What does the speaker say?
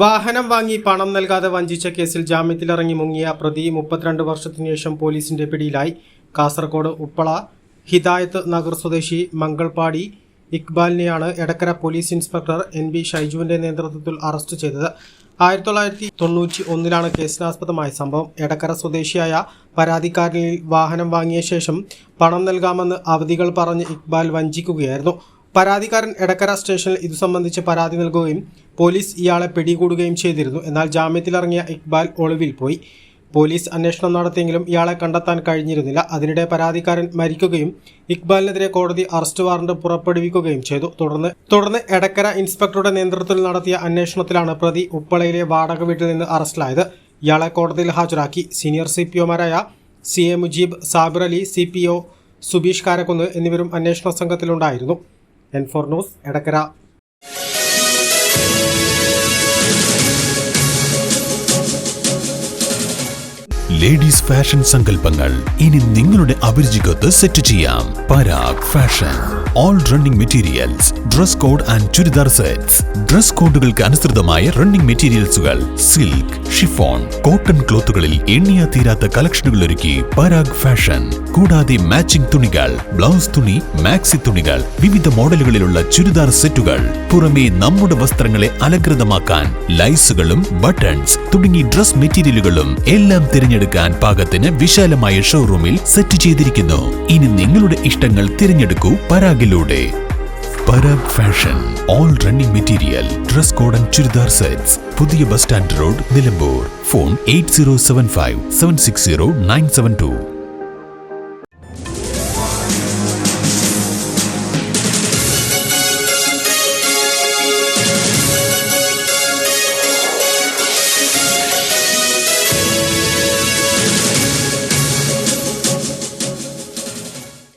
വാഹനം വാങ്ങി പണം നൽകാതെ വഞ്ചിച്ച കേസിൽ ജാമ്യത്തിലിറങ്ങി മുങ്ങിയ പ്രതി മുപ്പത്തിരണ്ട് വർഷത്തിനു ശേഷം പോലീസിന്റെ പിടിയിലായി. കാസർഗോഡ് ഉപ്പള ഹിദായത്ത് നഗർ സ്വദേശി Mangalpady ഇക്ബാലിനെയാണ് Edakkara police inspector N B ഷൈജുവിന്റെ നേതൃത്വത്തിൽ അറസ്റ്റ് ചെയ്തത്. ആയിരത്തി തൊള്ളായിരത്തി തൊണ്ണൂറ്റി ഒന്നിലാണ് കേസിനാസ്പദമായ സംഭവം. എടക്കര സ്വദേശിയായ പരാതിക്കാരനിൽ വാഹനം വാങ്ങിയ ശേഷം പണം നൽകാമെന്ന് അവധികൾ പറഞ്ഞ് ഇക്ബാൽ വഞ്ചിക്കുകയായിരുന്നു. പരാതിക്കാരൻ എടക്കര സ്റ്റേഷനിൽ ഇതു സംബന്ധിച്ച് പരാതി നൽകുകയും പോലീസ് ഇയാളെ പിടികൂടുകയും ചെയ്തിരുന്നു. എന്നാൽ ജാമ്യത്തിലിറങ്ങിയ ഇക്ബാൽ ഒളിവിൽ പോയി. പോലീസ് അന്വേഷണം നടത്തിയെങ്കിലും ഇയാളെ കണ്ടെത്താൻ കഴിഞ്ഞിരുന്നില്ല. അതിനിടെ പരാതിക്കാരൻ മരിക്കുകയും ഇക്ബാലിനെതിരെ കോടതി അറസ്റ്റ് വാറണ്ട് പുറപ്പെടുവിക്കുകയും ചെയ്തു. തുടർന്ന് തുടർന്ന് എടക്കര ഇൻസ്പെക്ടറുടെ നേതൃത്വത്തിൽ നടത്തിയ അന്വേഷണത്തിലാണ് പ്രതി ഉപ്പളയിലെ വാടക വീട്ടിൽ നിന്ന് അറസ്റ്റിലായത്. ഇയാളെ കോടതിയിൽ ഹാജരാക്കി. Senior C P ഒമാരായ C A Mujeeb Sabir Ali C P O Subeesh Karakkunnu എന്നിവരും അന്വേഷണ സംഘത്തിലുണ്ടായിരുന്നു. N four news Edakkara. Ladies fashion സങ്കല്പങ്ങൾ ഇനി നിങ്ങളുടെ അഭിരുചികത്ത് സെറ്റ് ചെയ്യാം. Parag fashion all running materials dress code and churidar sets dress കോഡുകൾക്ക് അനുസൃതമായ running മെറ്റീരിയൽസുകൾ silk chiffon cotton ക്ലോത്തുകളിൽ എണ്ണിയ തീരാത്ത കളക്ഷനുകൾ ഒരുക്കി പരാഗ് ഫാഷൻ കൂടാതെ മാച്ചിംഗ് തുണികൾ ബ്ലൗസ് തുണി മാക്സി തുണികൾ വിവിധ മോഡലുകളിലുള്ള ചുരിദാർ സെറ്റുകൾ. പുറമെ നമ്മുടെ വസ്ത്രങ്ങളെ അലങ്കൃതമാക്കാൻ ലൈസുകളും ബട്ടൺസ് തുടങ്ങി ഡ്രസ് മെറ്റീരിയലുകളും എല്ലാം തിരഞ്ഞെടുക്കാൻ പാകത്തിന് വിശാലമായ ഷോറൂമിൽ സെറ്റ് ചെയ്തിരിക്കുന്നു. ഇനി നിങ്ങളുടെ ഇഷ്ടങ്ങൾ തിരഞ്ഞെടുക്കൂ പരാഗിലൂടെ. Parag fashion all running material dress code and churidar sets പുതിയ bus stand road Nilambur. Phone eight zero seven five seven six zero nine seven two.